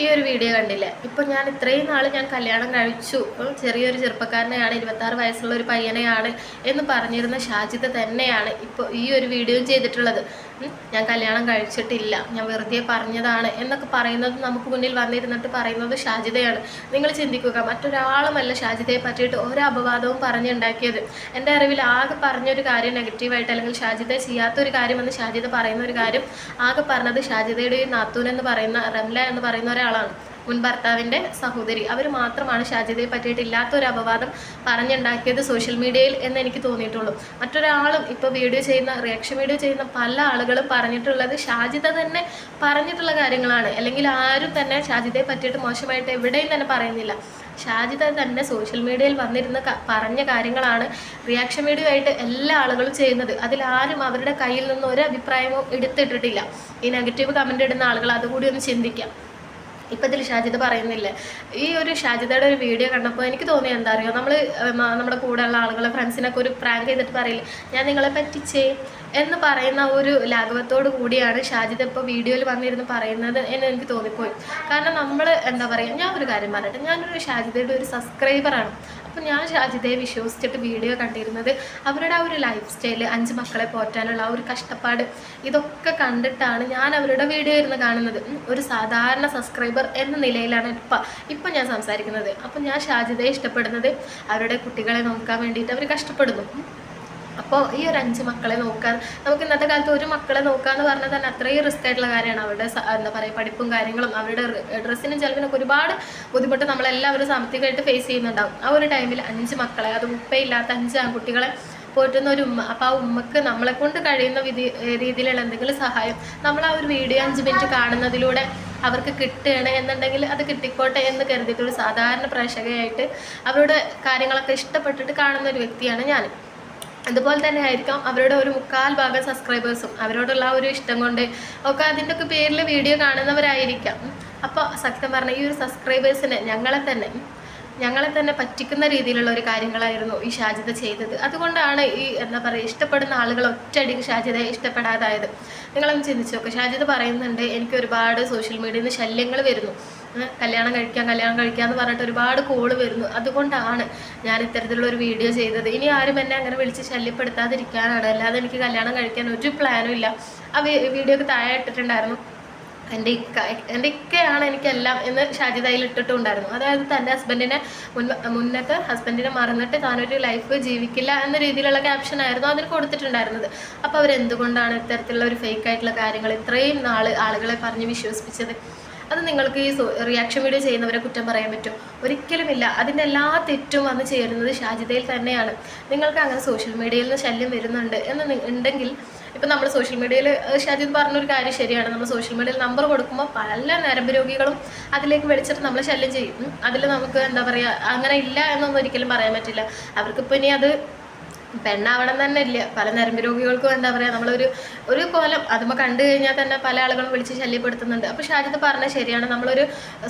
ഈ ഒരു വീഡിയോ കണ്ടില്ലേ? ഇപ്പൊ ഞാൻ ഇത്രയും നാൾ ഞാൻ കല്യാണം കഴിച്ചു. ചെറിയൊരു ചെറുപ്പക്കാരനെയാണ് ഇരുപത്താറ് വയസ്സുള്ള ഒരു പയ്യനെയാണ് എന്ന് പറഞ്ഞിരുന്ന ഷാജിത തന്നെയാണ് ഇപ്പോൾ ഈ ഒരു വീഡിയോ ചെയ്തിട്ടുള്ളത്. ഞാൻ കല്യാണം കഴിച്ചിട്ടില്ല ഞാൻ വെറുതെ പറഞ്ഞതാണ് എന്നൊക്കെ പറയുന്നത് നമുക്ക് മുന്നിൽ വന്നിരുന്നിട്ട് പറയുന്നത് ഷാജിതയാണ്. നിങ്ങൾ ചിന്തിക്കുക മറ്റൊരാളുമല്ല ഷാജിതയെ പറ്റിയിട്ട് ഒരു അപവാദവും പറഞ്ഞുണ്ടാക്കിയത്. എന്റെ അറിവിൽ ആകെ പറഞ്ഞൊരു കാര്യം നെഗറ്റീവായിട്ട് അല്ലെങ്കിൽ ഷാജിത ചെയ്യാത്തൊരു കാര്യമെന്ന് ഷാജിത പറയുന്ന ഒരു കാര്യം ആകെ പറഞ്ഞത് ഷാജിതയുടെ നാത്തൂൻ എന്ന് പറയുന്ന റംല എന്ന് പറയുന്ന ഒരാളാണ്. മുൻ ഭർത്താവിന്റെ സഹോദരി. അവർ മാത്രമാണ് ഷാജിദയെ പറ്റിയിട്ട് ഇല്ലാത്ത ഒരു അപവാദം പറഞ്ഞുണ്ടാക്കിയത് സോഷ്യൽ മീഡിയയിൽ എന്ന് എനിക്ക് തോന്നിയിട്ടുള്ളൂ. മറ്റൊരാളും ഇപ്പോൾ വീഡിയോ ചെയ്യുന്ന റിയാക്ഷൻ വീഡിയോ ചെയ്യുന്ന പല ആളുകളും പറഞ്ഞിട്ടുള്ളത് ഷാജിദ തന്നെ പറഞ്ഞിട്ടുള്ള കാര്യങ്ങളാണ്. അല്ലെങ്കിൽ ആരും തന്നെ ഷാജിദയെ പറ്റിയിട്ട് മോശമായിട്ട് എവിടെയും തന്നെ പറയുന്നില്ല. ഷാജിദ തന്നെ സോഷ്യൽ മീഡിയയിൽ വന്നിരുന്ന പറഞ്ഞ കാര്യങ്ങളാണ് റിയാക്ഷൻ വീഡിയോ ആയിട്ട് എല്ലാ ആളുകളും ചെയ്യുന്നത്. അതിലാരും അവരുടെ കയ്യിൽ നിന്ന് ഒരു അഭിപ്രായമോ എടുത്തിട്ടിട്ടില്ല. ഈ നെഗറ്റീവ് കമന്റ് ഇടുന്ന ആളുകൾ അതുകൂടി ഒന്ന് ചിന്തിക്കാം. ഇപ്പം ഇതിൽ ഷാജിദ പറയുന്നില്ല. ഈ ഒരു ഷാജിദയുടെ ഒരു വീഡിയോ കണ്ടപ്പോൾ എനിക്ക് തോന്നി എന്താ അറിയോ? നമ്മൾ നമ്മുടെ കൂടെയുള്ള ആളുകളെ ഫ്രണ്ട്സിനൊക്കെ ഒരു പ്രാങ്ക് ചെയ്തിട്ട് പറയില്ല ഞാൻ നിങ്ങളെ പറ്റിച്ചേ? എന്ന് പറയുന്ന ഒരു ലാഘവത്തോടു കൂടിയാണ് ഷാജിദ ഇപ്പോൾ വീഡിയോയിൽ വന്നിരുന്ന് പറയുന്നത് എന്ന് എനിക്ക് തോന്നിപ്പോയി. കാരണം നമ്മൾ എന്താ പറയുക ഞാൻ ഒരു കാര്യം പറയട്ടെ ഞാനൊരു ഷാജിദയുടെ ഒരു സബ്സ്ക്രൈബറാണ് അപ്പോൾ ഞാൻ ഷാജിദയെ വിശ്വസിച്ചിട്ട് വീഡിയോ കണ്ടിരുന്നത് അവരുടെ ആ ഒരു ലൈഫ് സ്റ്റൈൽ അഞ്ച് മക്കളെ പോറ്റാനുള്ള ആ ഒരു കഷ്ടപ്പാട് ഇതൊക്കെ കണ്ടിട്ടാണ് ഞാൻ അവരുടെ വീഡിയോ ഇരുന്ന് കാണുന്നത് ഒരു സാധാരണ സബ്സ്ക്രൈബർ എന്ന നിലയിലാണ് ഇപ്പം ഇപ്പം ഞാൻ സംസാരിക്കുന്നത് അപ്പം ഞാൻ ഷാജിദയെ ഇഷ്ടപ്പെടുന്നത് അവരുടെ കുട്ടികളെ നോക്കാൻ വേണ്ടിയിട്ട് അവർ കഷ്ടപ്പെടുന്നു. അപ്പോൾ ഈ ഒരു അഞ്ച് മക്കളെ നോക്കാൻ നമുക്ക് ഇന്നത്തെ കാലത്ത് ഒരു മക്കളെ നോക്കുക എന്ന് പറഞ്ഞാൽ തന്നെ അത്രയും റിസ്ക് ആയിട്ടുള്ള കാര്യമാണ്. അവരുടെ എന്താ പറയുക പഠിപ്പും കാര്യങ്ങളും അവരുടെ ഡ്രസ്സിനും ചിലവിനൊക്കെ ഒരുപാട് ബുദ്ധിമുട്ട് നമ്മളെല്ലാവരും സാമ്പത്തികമായിട്ട് ഫേസ് ചെയ്യുന്നുണ്ടാവും. ആ ഒരു ടൈമിൽ അഞ്ച് മക്കളെ അത് ഉപ്പയില്ലാത്ത അഞ്ച് ആൺകുട്ടികളെ പോറ്റുന്ന ഒരു ഉമ്മ അപ്പോൾ ആ ഉമ്മക്ക് നമ്മളെ കൊണ്ട് കഴിയുന്ന വിധി രീതിയിലുള്ള എന്തെങ്കിലും സഹായം നമ്മൾ ആ ഒരു വീഡിയോ അഞ്ച് മിനിറ്റ് കാണുന്നതിലൂടെ അവർക്ക് കിട്ടുകയാണ് എന്നുണ്ടെങ്കിൽ അത് കിട്ടിക്കോട്ടെ എന്ന് കരുതിയിട്ട് ഒരു സാധാരണ പ്രേക്ഷകയായിട്ട് അവരുടെ കാര്യങ്ങളൊക്കെ ഇഷ്ടപ്പെട്ടിട്ട് കാണുന്ന ഒരു വ്യക്തിയാണ് ഞാൻ അതുപോലെ തന്നെ ആയിരിക്കാം അവരുടെ ഒരു മുക്കാൽ ഭാഗം സബ്സ്ക്രൈബേഴ്സും അവരോടുള്ള ഒരു ഇഷ്ടം കൊണ്ട് ഒക്കെ അതിന്റെ ഒക്കെ പേരിൽ വീഡിയോ കാണുന്നവരായിരിക്കാം. അപ്പോൾ സത്യം പറഞ്ഞ ഈ ഒരു സബ്സ്ക്രൈബേഴ്സിനെ ഞങ്ങളെ തന്നെ ഞങ്ങളെ തന്നെ പറ്റിക്കുന്ന രീതിയിലുള്ള ഒരു കാര്യങ്ങളായിരുന്നു ഈ ഷാജിത ചെയ്തത്. അതുകൊണ്ടാണ് ഈ എന്താ പറയുക ഇഷ്ടപ്പെടുന്ന ആളുകൾ ഒറ്റയടിക്ക് ഷാജിതയെ ഇഷ്ടപ്പെടാതായത്. നിങ്ങളൊന്ന് ചിന്തിച്ചു നോക്കുക ഷാജിദ് പറയുന്നുണ്ട് എനിക്ക് ഒരുപാട് സോഷ്യൽ മീഡിയയിൽ നിന്ന് ശല്യങ്ങൾ വരുന്നു. കല്യാണം കഴിക്കാം കല്യാണം കഴിക്കാം എന്ന് പറഞ്ഞിട്ട് ഒരുപാട് കോൾ വരുന്നു. അതുകൊണ്ടാണ് ഞാൻ ഇത്തരത്തിലുള്ള ഒരു വീഡിയോ ചെയ്തത്. ഇനി ആരും എന്നെ അങ്ങനെ വിളിച്ച് ശല്യപ്പെടുത്താതിരിക്കാനാണ്. അല്ലാതെ എനിക്ക് കല്യാണം കഴിക്കാൻ ഒരു പ്ലാനും ഇല്ല. ആ വീഡിയോക്ക് താഴെ ഇട്ടിട്ടുണ്ടായിരുന്നു. എന്റെ ഇക്ക എന്റെ ഇക്കയാണ് എനിക്കെല്ലാം എന്ന് ഷാജിദയിൽ ഇട്ടിട്ടുണ്ടായിരുന്നു. അതായത് തന്റെ ഹസ്ബൻഡിനെ മുൻ മുന്നത്തെ ഹസ്ബൻഡിനെ മറന്നിട്ട് താനൊരു ലൈഫ് ജീവിക്കില്ല എന്ന രീതിയിലുള്ള ക്യാപ്ഷൻ ആയിരുന്നു അതിൽ കൊടുത്തിട്ടുണ്ടായിരുന്നത്. അപ്പോൾ അവരെന്തുകൊണ്ടാണ് ഇത്തരത്തിലുള്ള ഒരു ഫേക്ക് ആയിട്ടുള്ള കാര്യങ്ങൾ ഇത്രയും നാൾ ആളുകളെ പറഞ്ഞ് വിശ്വസിപ്പിച്ചത്? അത് നിങ്ങൾക്ക് ഈ റിയാക്ഷൻ വീഡിയോ ചെയ്യുന്നവരെ കുറ്റം പറയാൻ പറ്റും. ഒരിക്കലുമില്ല. അതിന്റെ എല്ലാ തെറ്റും വന്ന് ചേരുന്നത് ഷാജിദയിൽ തന്നെയാണ്. നിങ്ങൾക്ക് അങ്ങനെ സോഷ്യൽ മീഡിയയിൽ നിന്ന് ശല്യം വരുന്നുണ്ട് എന്ന് ഉണ്ടെങ്കിൽ ഇപ്പം നമ്മൾ സോഷ്യൽ മീഡിയയിൽ ഷാജിദ് പറഞ്ഞൊരു കാര്യം ശരിയാണ്. നമ്മൾ സോഷ്യൽ മീഡിയയിൽ നമ്പർ കൊടുക്കുമ്പോൾ പല നരമ്പ് രോഗികളും അതിലേക്ക് വിളിച്ചിട്ട് നമ്മളെ ശല്യം ചെയ്യും. അതിൽ നമുക്ക് എന്താ പറയുക അങ്ങനെ ഇല്ല എന്നൊന്നും ഒരിക്കലും പറയാൻ പറ്റില്ല. അവർക്കിപ്പോൾ ഇനി അത് പെണ്ണാവണം തന്നെ ഇല്ല പല നരമ്പ് രോഗികൾക്കും എന്താ പറയുക നമ്മളൊരു ഒരു കോലം അതുമ്പോൾ കണ്ടു കഴിഞ്ഞാൽ തന്നെ പല ആളുകളും വിളിച്ച് ശല്യപ്പെടുത്തുന്നുണ്ട്. അപ്പോൾ ഷാജിത് പറഞ്ഞത് ശരിയാണ്. നമ്മളൊരു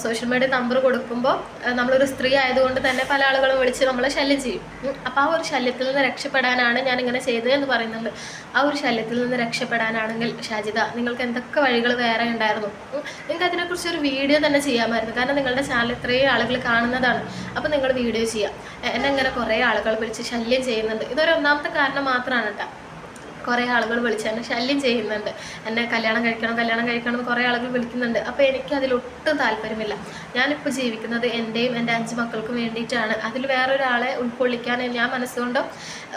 സോഷ്യൽ മീഡിയ നമ്പർ കൊടുക്കുമ്പോൾ നമ്മളൊരു സ്ത്രീ ആയതുകൊണ്ട് തന്നെ പല ആളുകളും വിളിച്ച് നമ്മളെ ശല്യം ചെയ്യും. അപ്പോൾ ആ ഒരു ശല്യത്തിൽ നിന്ന് രക്ഷപ്പെടാനാണ് ഞാൻ ഇങ്ങനെ ചെയ്തത് എന്ന് പറയുന്നുണ്ട്. ആ ഒരു ശല്യത്തിൽ നിന്ന് രക്ഷപ്പെടാനാണെങ്കിൽ ഷാജിത നിങ്ങൾക്ക് എന്തൊക്കെ വഴികൾ വേറെ ഉണ്ടായിരുന്നു? നിങ്ങൾക്ക് അതിനെക്കുറിച്ച് ഒരു വീഡിയോ തന്നെ ചെയ്യാമായിരുന്നു. കാരണം നിങ്ങളുടെ ചാനൽ ഇത്രയും ആളുകൾ കാണുന്നതാണ്. അപ്പോൾ നിങ്ങൾ വീഡിയോ ചെയ്യാം. എന്നെ ഇങ്ങനെ കുറേ ആളുകൾ വിളിച്ച് ശല്യം ചെയ്യുന്നുണ്ട്. ഇതൊരു ഒന്നാമത്തെ കാരണം മാത്രമാണ് കേട്ടോ. കുറേ ആളുകൾ വിളിച്ച് എന്നെ ശല്യം ചെയ്യുന്നുണ്ട്. എന്നെ കല്യാണം കഴിക്കണം കല്യാണം കഴിക്കണം എന്ന് കുറേ ആളുകൾ വിളിക്കുന്നുണ്ട്. അപ്പോൾ എനിക്ക് അതിലൊട്ടും താല്പര്യമില്ല. ഞാനിപ്പോൾ ജീവിക്കുന്നത് എന്റെയും എന്റെ അഞ്ച് മക്കൾക്കും വേണ്ടിയിട്ടാണ്. അതിൽ വേറൊരാളെ ഉൾക്കൊള്ളിക്കാൻ ഞാൻ മനസ്സുകൊണ്ട്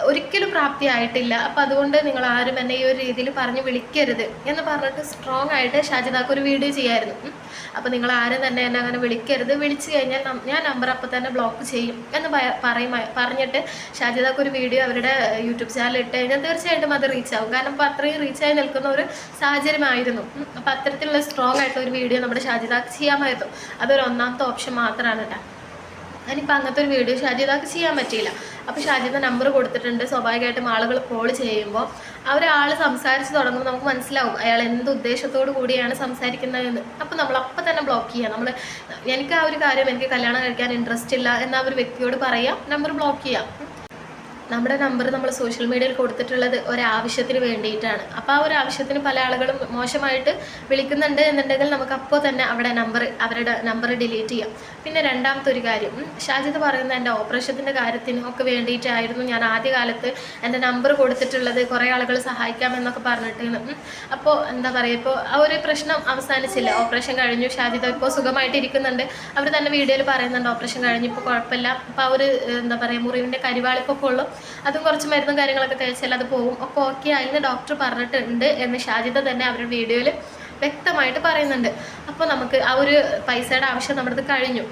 ഒരിക്കലും പ്രാപ്തിയായിട്ടില്ല. അപ്പോൾ അതുകൊണ്ട് നിങ്ങൾ ആരും എന്നെ ഈ ഒരു രീതിയിൽ പറഞ്ഞ് വിളിക്കരുത് എന്ന് പറഞ്ഞിട്ട് സ്ട്രോങ് ആയിട്ട് ഷാജിദാക്ക് ഒരു വീഡിയോ ചെയ്യായിരുന്നു. അപ്പോൾ നിങ്ങൾ ആരും തന്നെ എന്നെ അങ്ങനെ വിളിക്കരുത്. വിളിച്ചു കഴിഞ്ഞാൽ ഞാൻ നമ്പർ അപ്പോൾ തന്നെ ബ്ലോക്ക് ചെയ്യും എന്ന് പറയും പറഞ്ഞിട്ട് ഷാജിദാക്ക് ഒരു വീഡിയോ അവരുടെ യൂട്യൂബ് ചാനൽ ഇട്ട് കഴിഞ്ഞാൽ തീർച്ചയായിട്ടും അത് റീച്ച് ആവും. കാരണം അപ്പോൾ അത്രയും റീച്ചായി നിൽക്കുന്ന ഒരു സാഹചര്യമായിരുന്നു. അപ്പോൾ അത്തരത്തിലുള്ള സ്ട്രോങ് ആയിട്ടുള്ള ഒരു വീഡിയോ നമ്മുടെ ഷാജിദാക്ക് ചെയ്യാമായിരുന്നു. അതൊരു ഒന്നാമത്തെ ഓപ്ഷൻ മാത്രമാണ് കേട്ടോ ഞാനിപ്പോൾ അങ്ങനത്തെ ഒരു വീഡിയോ ഷാജിദാക്ക് ചെയ്യാൻ പറ്റിയില്ല. അപ്പോൾ ഷാജിദ നമ്പർ കൊടുത്തിട്ടുണ്ട്. സ്വാഭാവികമായിട്ടും ആളുകൾ കോൾ ചെയ്യുമ്പോൾ ആ ഒരാൾ സംസാരിച്ച് തുടങ്ങുമ്പോൾ നമുക്ക് മനസ്സിലാവും അയാൾ എന്ത് ഉദ്ദേശത്തോടു കൂടിയാണ് സംസാരിക്കുന്നതെന്ന്. അപ്പോൾ നമ്മൾ അപ്പം തന്നെ ബ്ലോക്ക് ചെയ്യുക നമ്മൾ എനിക്ക് ആ ഒരു കാര്യം എനിക്ക് കല്യാണം കഴിക്കാൻ ഇൻട്രസ്റ്റ് ഇല്ല എന്ന ഒരു വ്യക്തിയോട് പറയാം. നമ്പർ ബ്ലോക്ക് ചെയ്യാം. നമ്മുടെ നമ്പർ നമ്മൾ സോഷ്യൽ മീഡിയയിൽ കൊടുത്തിട്ടുള്ളത് ഒരാവശ്യത്തിന് വേണ്ടിയിട്ടാണ്. അപ്പോൾ ആ ഒരു ആവശ്യത്തിന് പല ആളുകളും മോശമായിട്ട് വിളിക്കുന്നുണ്ട് എന്നുണ്ടെങ്കിൽ നമുക്ക് അപ്പോൾ തന്നെ അവിടെ നമ്പർ അവരുടെ നമ്പർ ഡിലീറ്റ് ചെയ്യാം. പിന്നെ രണ്ടാമത്തെ ഒരു കാര്യം ഷാജിദ് പറയുന്ന എന്റെ ഓപ്പറേഷത്തിന്റെ കാര്യത്തിന് ഒക്കെ വേണ്ടിയിട്ടായിരുന്നു ഞാൻ ആദ്യകാലത്ത് എന്റെ നമ്പർ കൊടുത്തിട്ടുള്ളത് കുറേ ആളുകൾ സഹായിക്കാമെന്നൊക്കെ പറഞ്ഞിട്ട്. അപ്പോൾ എന്താ പറയുക ഇപ്പോൾ ആ ഒരു പ്രശ്നം അവസാനിച്ചില്ല. ഓപ്പറേഷൻ കഴിഞ്ഞു ഷാജിദ് ഇപ്പോൾ സുഖമായിട്ട് ഇരിക്കുന്നുണ്ട്. അവർ തന്നെ വീഡിയോയിൽ പറയുന്നുണ്ട് ഓപ്പറേഷൻ കഴിഞ്ഞു ഇപ്പോൾ കുഴപ്പമില്ല. അപ്പോൾ ആ ഒരു എന്താ പറയുക മുറിവിന്റെ കരിവാളിപ്പൊക്കെ ഉള്ളു. അതും കുറച്ച് മരുന്നും കാര്യങ്ങളൊക്കെ തേച്ചാൽ അത് പോകും. ഒക്കെ ഓക്കെ ആയിന്ന് ഡോക്ടർ പറഞ്ഞിട്ടുണ്ട് എന്ന് ഷാജിത തന്നെ അവരുടെ വീഡിയോയിൽ വ്യക്തമായിട്ട് പറയുന്നുണ്ട്. അപ്പോൾ നമുക്ക് ആ ഒരു പൈസയുടെ ആവശ്യം നമ്മുടെ കഴിഞ്ഞു.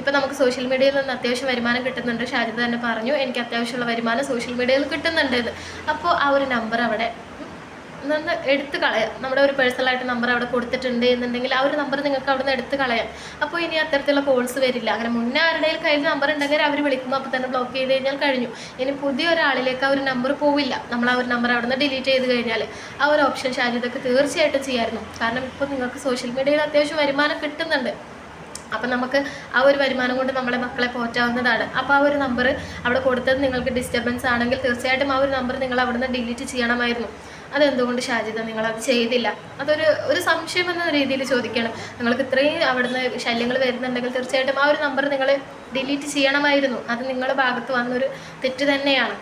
ഇപ്പം നമുക്ക് സോഷ്യൽ മീഡിയയിൽ നിന്ന് അത്യാവശ്യം വരുമാനം കിട്ടുന്നുണ്ട്. ഷാജിദ തന്നെ പറഞ്ഞു എനിക്ക് അത്യാവശ്യമുള്ള വരുമാനം സോഷ്യൽ മീഡിയയിൽ കിട്ടുന്നുണ്ട് അപ്പോൾ ആ ഒരു നമ്പർ അവിടെ നിന്ന് എടുത്ത് കളയാം. നമ്മുടെ ഒരു പേഴ്സണലായിട്ട് നമ്പർ അവിടെ കൊടുത്തിട്ടുണ്ട് എന്നുണ്ടെങ്കിൽ ആ ഒരു നമ്പർ നിങ്ങൾക്ക് അവിടെ നിന്ന് എടുത്ത് കളയാം. അപ്പോൾ ഇനി അത്തരത്തിലുള്ള കോൾസ് വരില്ല. അങ്ങനെ മുന്നേ ആരുടെയിൽ കയ്യിൽ നമ്പർ ഉണ്ടെങ്കിൽ അവർ വിളിക്കുമ്പോൾ അപ്പോൾ തന്നെ ബ്ലോക്ക് ചെയ്ത് കഴിഞ്ഞാൽ കഴിഞ്ഞു. ഇനി പുതിയ ഒരാളിലേക്ക് ആ ഒരു നമ്പർ പോവില്ല. നമ്മൾ ആ ഒരു നമ്പർ അവിടെ നിന്ന് ഡിലീറ്റ് ചെയ്ത് കഴിഞ്ഞാൽ ആ ഒരു ഓപ്ഷൻ ഷാജിതൊക്കെ തീർച്ചയായിട്ടും ചെയ്യായിരുന്നു. കാരണം ഇപ്പോൾ നിങ്ങൾക്ക് സോഷ്യൽ മീഡിയയിൽ അത്യാവശ്യം വരുമാനം കിട്ടുന്നുണ്ട്. അപ്പം നമുക്ക് ആ ഒരു വരുമാനം കൊണ്ട് നമ്മളെ മക്കളെ പോറ്റാവുന്നതാണ്. അപ്പോൾ ആ ഒരു നമ്പർ അവിടെ കൊടുത്തത് നിങ്ങൾക്ക് ഡിസ്റ്റർബൻസ് ആണെങ്കിൽ തീർച്ചയായിട്ടും ആ ഒരു നമ്പർ നിങ്ങൾ അവിടുന്ന് ഡിലീറ്റ് ചെയ്യണമായിരുന്നു. അതെന്തുകൊണ്ട് ഷാജിദ നിങ്ങളത് ചെയ്തില്ല? അതൊരു ഒരു സംശയം എന്ന രീതിയിൽ ചോദിക്കണം നിങ്ങൾക്ക് ഇത്രയും അവിടുന്ന് ശല്യങ്ങൾ വരുന്നുണ്ടെങ്കിൽ തീർച്ചയായിട്ടും ആ ഒരു നമ്പർ നിങ്ങൾ ഡിലീറ്റ് ചെയ്യണമായിരുന്നു. അത് നിങ്ങളുടെ ഭാഗത്ത് വന്നൊരു തെറ്റ് തന്നെയാണ്.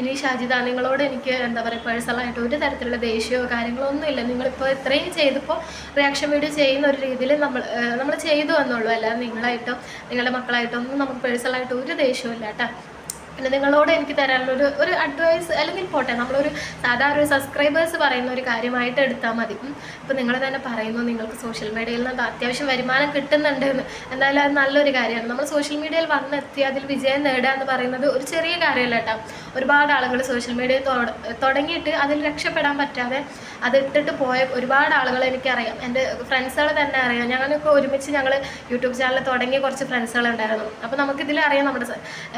ഇനി ഷാജിദ നിങ്ങളോട് എനിക്ക് എന്താ പറയുക പേഴ്സണലായിട്ട് ഒരു തരത്തിലുള്ള ദേഷ്യമോ കാര്യങ്ങളോ ഒന്നുമില്ല. നിങ്ങളിപ്പോൾ ഇത്രയും ചെയ്തപ്പോൾ റിയാക്ഷൻ വീഡിയോ ചെയ്യുന്ന ഒരു രീതിയിൽ നമ്മൾ നമ്മൾ ചെയ്തു എന്നുള്ളൂ അല്ലാതെ നിങ്ങളായിട്ടോ നിങ്ങളുടെ മക്കളായിട്ടോ ഒന്നും നമുക്ക് പേഴ്സണലായിട്ട് ഒരു ദേഷ്യവും ഇല്ല കേട്ടോ. പിന്നെ നിങ്ങളോട് എനിക്ക് തരാനുള്ള ഒരു ഒരു അഡ്വൈസ് അല്ലെങ്കിൽ പോട്ടെ നമ്മളൊരു സാധാരണ ഒരു സബ്സ്ക്രൈബേഴ്സ് പറയുന്ന ഒരു കാര്യമായിട്ട് എടുത്താൽ മതി. ഇപ്പം നിങ്ങൾ തന്നെ പറയുന്നു നിങ്ങൾക്ക് സോഷ്യൽ മീഡിയയിൽ നിന്ന് അത്യാവശ്യം വരുമാനം കിട്ടുന്നുണ്ട് എന്ന് എന്തായാലും അത് നല്ലൊരു കാര്യമാണ്. നമ്മൾ സോഷ്യൽ മീഡിയയിൽ വന്നെത്തി അതിൽ വിജയം നേടുക എന്ന് പറയുന്നത് ഒരു ചെറിയ കാര്യമല്ല കേട്ടോ. ഒരുപാട് ആളുകൾ സോഷ്യൽ മീഡിയ തുടങ്ങിയിട്ട് അതിൽ രക്ഷപ്പെടാൻ പറ്റാതെ അത് ഇട്ടിട്ട് പോയ ഒരുപാട് ആളുകൾ എനിക്കറിയാം. എന്റെ ഫ്രണ്ട്സുകൾ തന്നെ അറിയാം. ഞങ്ങളൊക്കെ ഒരുമിച്ച് ഞങ്ങൾ യൂട്യൂബ് ചാനൽ തുടങ്ങിയ കുറച്ച് ഫ്രണ്ട്സുകളുണ്ടായിരുന്നു അപ്പോൾ നമുക്കിതിൽ അറിയാം നമ്മുടെ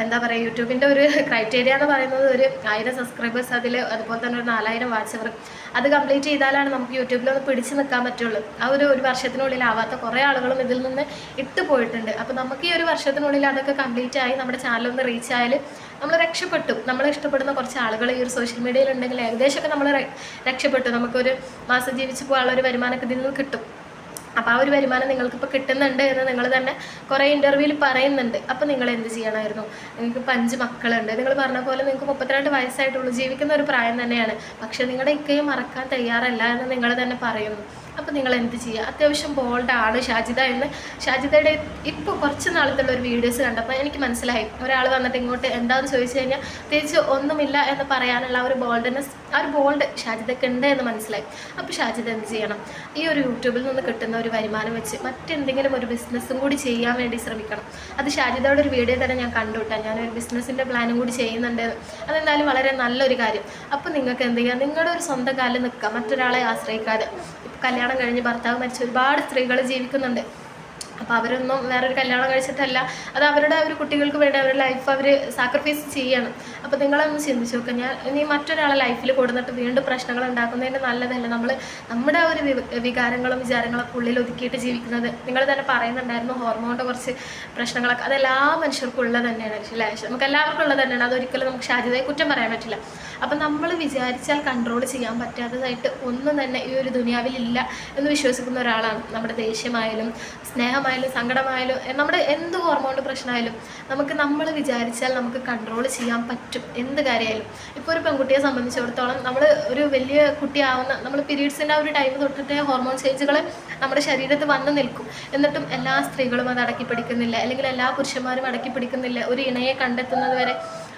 എന്താ പറയുക യൂട്യൂബിന്റെ ഒരു ക്രൈറ്റീരിയ എന്ന് പറയുന്നത് ഒരു ആയിരം സബ്സ്ക്രൈബേഴ്സ് അതിൽ അതുപോലെ തന്നെ ഒരു നാലായിരം വാട്സവർ. അത് കംപ്ലീറ്റ് ചെയ്താലാണ് നമുക്ക് യൂട്യൂബിൽ ഒന്ന് പിടിച്ചു നിൽക്കാൻ പറ്റുള്ളൂ. ആ ഒരു ഒരു വർഷത്തിനുള്ളിൽ ആവാത്ത കുറേ ആളുകളും ഇതിൽ നിന്ന് ഇട്ട് പോയിട്ടുണ്ട്. അപ്പോൾ നമുക്ക് ഈ ഒരു വർഷത്തിനുള്ളിൽ അതൊക്കെ കംപ്ലീറ്റ് ആയി നമ്മുടെ ചാനലൊന്ന് ഒന്ന് റീച്ച് ആയാൽ നമ്മൾ രക്ഷപ്പെട്ടു. നമ്മളെ ഇഷ്ടപ്പെടുന്ന കുറച്ച് ആളുകൾ ഈ ഒരു സോഷ്യൽ മീഡിയയിൽ ഉണ്ടെങ്കിൽ ഏകദേശമൊക്കെ നമ്മൾ രക്ഷപ്പെട്ടു. നമുക്കൊരു മാസം ജീവിച്ച് പോകാനുള്ള ഒരു വരുമാനമൊക്കെ ഇതിൽ നിന്ന് കിട്ടും. അപ്പോൾ ആ ഒരു വരുമാനം നിങ്ങൾക്കിപ്പോൾ കിട്ടുന്നുണ്ട് എന്ന് നിങ്ങൾ തന്നെ കുറേ ഇന്റർവ്യൂവിൽ പറയുന്നുണ്ട്. അപ്പോൾ നിങ്ങൾ എന്ത് ചെയ്യണമായിരുന്നു? നിങ്ങൾക്ക് ഇപ്പം അഞ്ച് മക്കളുണ്ട്. നിങ്ങൾ പറഞ്ഞ പോലെ നിങ്ങൾക്ക് മുപ്പത്തിരണ്ട് വയസ്സായിട്ടുള്ളൂ. ജീവിക്കുന്ന ഒരു പ്രായം തന്നെയാണ്. പക്ഷേ നിങ്ങളുടെ ഇക്കയും മറക്കാൻ തയ്യാറല്ല എന്ന് നിങ്ങൾ തന്നെ പറയുന്നു. അപ്പോൾ നിങ്ങൾ എന്ത് ചെയ്യുക? അത്യാവശ്യം ആണ് ഷാജിദ എന്ന്. ഷാജിദയുടെ ഇപ്പോൾ കുറച്ച് നാളത്തുള്ള ഒരു വീഡിയോസ് കണ്ടപ്പോൾ എനിക്ക് മനസ്സിലായി. ഒരാൾ വന്നിട്ട് ഇങ്ങോട്ട് എന്താണെന്ന് ചോദിച്ചു കഴിഞ്ഞാൽ തിരിച്ച് ഒന്നുമില്ല എന്ന് പറയാനുള്ള ഒരു ബോൾഡ്നെസ് ആ ഒരു ബോൾഡ് ഷാജിദക്ക് ഉണ്ട് എന്ന് മനസ്സിലായി? അപ്പോൾ ഷാജിദ് എന്ത് ചെയ്യണം? ഈ ഒരു യൂട്യൂബിൽ നിന്ന് കിട്ടുന്ന ഒരു വരുമാനം വെച്ച് മറ്റെന്തെങ്കിലും ഒരു ബിസിനസ്സും കൂടി ചെയ്യാൻ വേണ്ടി ശ്രമിക്കണം. അത് ഷാജിദയുടെ ഒരു വീഡിയോ തന്നെ ഞാൻ കണ്ടുവിട്ടാൽ ഞാനൊരു ബിസിനസ്സിന്റെ പ്ലാനും കൂടി ചെയ്യുന്നുണ്ട്. അതെന്തായാലും വളരെ നല്ലൊരു കാര്യം. അപ്പോൾ നിങ്ങൾക്ക് എന്ത് ചെയ്യാം? നിങ്ങളുടെ ഒരു സ്വന്തം കാലിൽ നിൽക്കുക മറ്റൊരാളെ ആശ്രയിക്കാതെ. കല്യാണം കഴിഞ്ഞ് ഭർത്താവ് മരിച്ച ഒരുപാട് സ്ത്രീകൾ ജീവിക്കുന്നുണ്ട്. അപ്പോൾ അവരൊന്നും വേറൊരു കല്യാണം കഴിച്ചിട്ടല്ല. അത് അവരുടെ ഒരു കുട്ടികൾക്ക് വേണ്ടി അവരുടെ ലൈഫ് അവർ സാക്രിഫൈസ് ചെയ്യണം. അപ്പോൾ നിങ്ങളൊന്ന് ചിന്തിച്ച് നോക്കുക ഞാൻ ഇനി മറ്റൊരാളെ ലൈഫിൽ കൊടുന്നിട്ട് വീണ്ടും പ്രശ്നങ്ങൾ ഉണ്ടാക്കുന്നതിന്റെ നല്ലതല്ല. നമ്മൾ നമ്മുടെ ഒരു വികാരങ്ങളും വിചാരങ്ങളൊക്കെ ഉള്ളിൽ ഒതുക്കിയിട്ട് ജീവിക്കുന്നത്. നിങ്ങൾ തന്നെ പറയുന്നുണ്ടായിരുന്നു ഹോർമോണിന്റെ കുറച്ച് പ്രശ്നങ്ങളൊക്കെ. അതെല്ലാ മനുഷ്യർക്കും ഉള്ളത് തന്നെയാണ് അല്ലേ? നമുക്ക് എല്ലാവർക്കും ഉള്ളത് തന്നെയാണ്. അതൊരിക്കലും നമുക്ക് ഷാജിതയെ കുറ്റം പറയാൻ പറ്റില്ല. അപ്പം നമ്മൾ വിചാരിച്ചാൽ കൺട്രോൾ ചെയ്യാൻ പറ്റാത്തതായിട്ട് ഒന്നും തന്നെ ഈ ഒരു ദുനിയാവിലില്ല എന്ന് വിശ്വസിക്കുന്ന ഒരാളാണ് നമ്മുടെ ദേഷ്യമായാലും സ്നേഹമായാലും സങ്കടമായാലും നമ്മുടെ എന്ത് ഹോർമോണിന്റെ പ്രശ്നമായാലും നമുക്ക് നമ്മൾ വിചാരിച്ചാൽ നമുക്ക് കൺട്രോൾ ചെയ്യാൻ പറ്റും എന്ത് കാര്യമായാലും. ഇപ്പോൾ ഒരു പെൺകുട്ടിയെ സംബന്ധിച്ചിടത്തോളം നമ്മൾ ഒരു വലിയ കുട്ടിയാവുന്ന നമ്മൾ പീരീഡ്സിന്റെ ആ ഒരു ടൈം തൊട്ടിട്ട് ഹോർമോൺ ചേഞ്ചുകൾ നമ്മുടെ ശരീരത്ത് വന്ന് നിൽക്കും. എന്നിട്ടും എല്ലാ സ്ത്രീകളും അത് അടക്കി പിടിക്കുന്നില്ല. അല്ലെങ്കിൽ എല്ലാ പുരുഷന്മാരും അടക്കി പിടിക്കുന്നില്ല. ഒരു ഇണയെ കണ്ടെത്തുന്നത് വരെ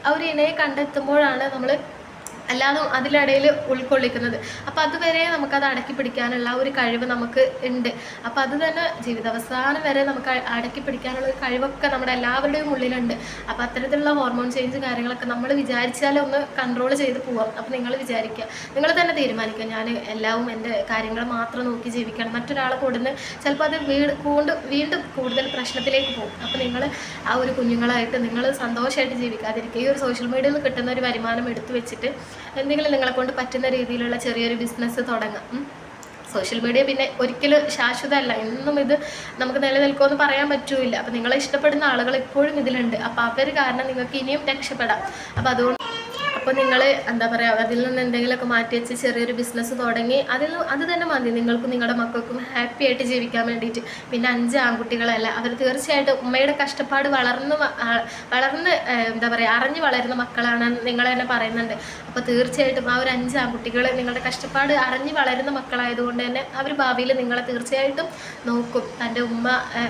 ആ ഒരു ഇണയെ കണ്ടെത്തുമ്പോഴാണ് നമ്മൾ അല്ലാതെ അതിലിടയിൽ ഉൾക്കൊള്ളിക്കുന്നത്. അപ്പോൾ അതുവരെ നമുക്കത് അടക്കി പിടിക്കാനുള്ള ഒരു കഴിവ് നമുക്ക് ഉണ്ട്. അപ്പോൾ അത് തന്നെ ജീവിതാവസാനം വരെ നമുക്ക് അടക്കി പിടിക്കാനുള്ള ഒരു കഴിവൊക്കെ നമ്മുടെ എല്ലാവരുടെയും ഉള്ളിലുണ്ട്. അപ്പോൾ അത്തരത്തിലുള്ള ഹോർമോൺ ചേഞ്ച് കാര്യങ്ങളൊക്കെ നമ്മൾ വിചാരിച്ചാലും ഒന്ന് കൺട്രോൾ ചെയ്ത് പോവാം. അപ്പോൾ നിങ്ങൾ വിചാരിക്കുക നിങ്ങൾ തന്നെ തീരുമാനിക്കുക ഞാൻ എല്ലാവും എന്റെ കാര്യങ്ങൾ മാത്രം നോക്കി ജീവിക്കണം. മറ്റൊരാളെ കൊടുന്ന് ചിലപ്പോൾ അത് വീട് കൊണ്ട് വീണ്ടും കൂടുതൽ പ്രശ്നത്തിലേക്ക് പോകും. അപ്പോൾ നിങ്ങൾ ആ ഒരു കുഞ്ഞുങ്ങളായിട്ട് നിങ്ങൾ സന്തോഷമായിട്ട് ജീവിക്കാതിരിക്കുക. ഈ ഒരു സോഷ്യൽ മീഡിയയിൽ കിട്ടുന്ന ഒരു വരുമാനം എടുത്തു വെച്ചിട്ട് എന്തെങ്കിലും നിങ്ങളെ കൊണ്ട് പറ്റുന്ന രീതിയിലുള്ള ചെറിയൊരു ബിസിനസ് തുടങ്ങാം. സോഷ്യൽ മീഡിയ പിന്നെ ഒരിക്കലും ശാശ്വതമല്ല. എന്നും ഇത് നമുക്ക് നിലനിൽക്കുമെന്ന് പറയാൻ പറ്റൂല അപ്പോൾ നിങ്ങളെ ഇഷ്ടപ്പെടുന്ന ആളുകൾ ഇപ്പോഴും ഇതിലുണ്ട്. അപ്പോൾ അവർ കാരണം നിങ്ങൾക്ക് ഇനിയും രക്ഷപ്പെടാം. അപ്പോൾ അതുകൊണ്ട് അപ്പോൾ നിങ്ങൾ എന്താ പറയുക അതിൽ നിന്ന് എന്തെങ്കിലുമൊക്കെ മാറ്റി വെച്ച് ചെറിയൊരു ബിസിനസ് തുടങ്ങി അതിൽ അത് തന്നെ മതി. നിങ്ങൾക്കും നിങ്ങളുടെ മക്കൾക്കും ഹാപ്പി ആയിട്ട് ജീവിക്കാൻ വേണ്ടിയിട്ട്. പിന്നെ അഞ്ച് ആൺകുട്ടികളല്ല. അവർ തീർച്ചയായിട്ടും ഉമ്മയുടെ കഷ്ടപ്പാട് വളർന്ന് വളർന്ന് എന്താ പറയുക അറിഞ്ഞ് വളരുന്ന മക്കളാണ് നിങ്ങൾ തന്നെ പറയുന്നുണ്ട്. അപ്പോൾ തീർച്ചയായിട്ടും ആ ഒരു അഞ്ച് ആൺകുട്ടികൾ നിങ്ങളുടെ കഷ്ടപ്പാട് അറിഞ്ഞ് വളരുന്ന മക്കളായതുകൊണ്ട് തന്നെ അവർ ഭാവിയിൽ നിങ്ങളെ തീർച്ചയായിട്ടും നോക്കും. തന്റെ ഉമ്മ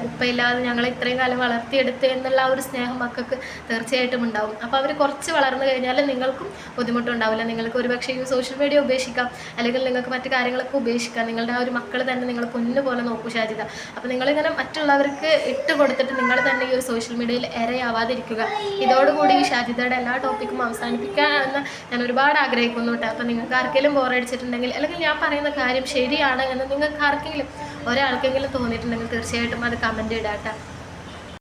ഉപ്പയില്ലാതെ ഞങ്ങളെ ഇത്രയും കാലം വളർത്തിയെടുത്ത് എന്നുള്ള ആ ഒരു സ്നേഹം മക്കൾക്ക് തീർച്ചയായിട്ടും ഉണ്ടാവും. അപ്പോൾ അവർ കുറച്ച് വളർന്നു കഴിഞ്ഞാൽ നിങ്ങൾക്കും ബുദ്ധിമുട്ടുണ്ടാവില്ല. നിങ്ങൾക്ക് ഒരുപക്ഷെ ഈ സോഷ്യൽ മീഡിയ ഉപേക്ഷിക്കാം. അല്ലെങ്കിൽ നിങ്ങൾക്ക് മറ്റു കാര്യങ്ങളൊക്കെ ഉപേക്ഷിക്കാം. നിങ്ങളുടെ ആ ഒരു മക്കൾ തന്നെ നിങ്ങൾ പൊന്നു പോലെ നോക്കൂ ഷാജിത. അപ്പോൾ നിങ്ങളിങ്ങനെ മറ്റുള്ളവർക്ക് ഇട്ട് കൊടുത്തിട്ട് നിങ്ങൾ തന്നെ ഈ ഒരു സോഷ്യൽ മീഡിയയിൽ ഇരയാവാതിരിക്കുക. ഇതോടുകൂടി ഈ ഷാജിതയുടെ എല്ലാ ടോപ്പിക്കും അവസാനിപ്പിക്കാമെന്ന് ഞാൻ ഒരുപാട് ആഗ്രഹിക്കുന്നു കേട്ടോ അപ്പോൾ നിങ്ങൾക്ക് ആർക്കെങ്കിലും ബോറടിച്ചിട്ടുണ്ടെങ്കിൽ അല്ലെങ്കിൽ ഞാൻ പറയുന്ന കാര്യം ശരിയാണ് എന്ന് നിങ്ങൾക്ക് ആർക്കെങ്കിലും ഒരാൾക്കെങ്കിലും തോന്നിയിട്ടുണ്ടെങ്കിൽ തീർച്ചയായിട്ടും അത് കമന്റ് ഇടാം കേട്ടോ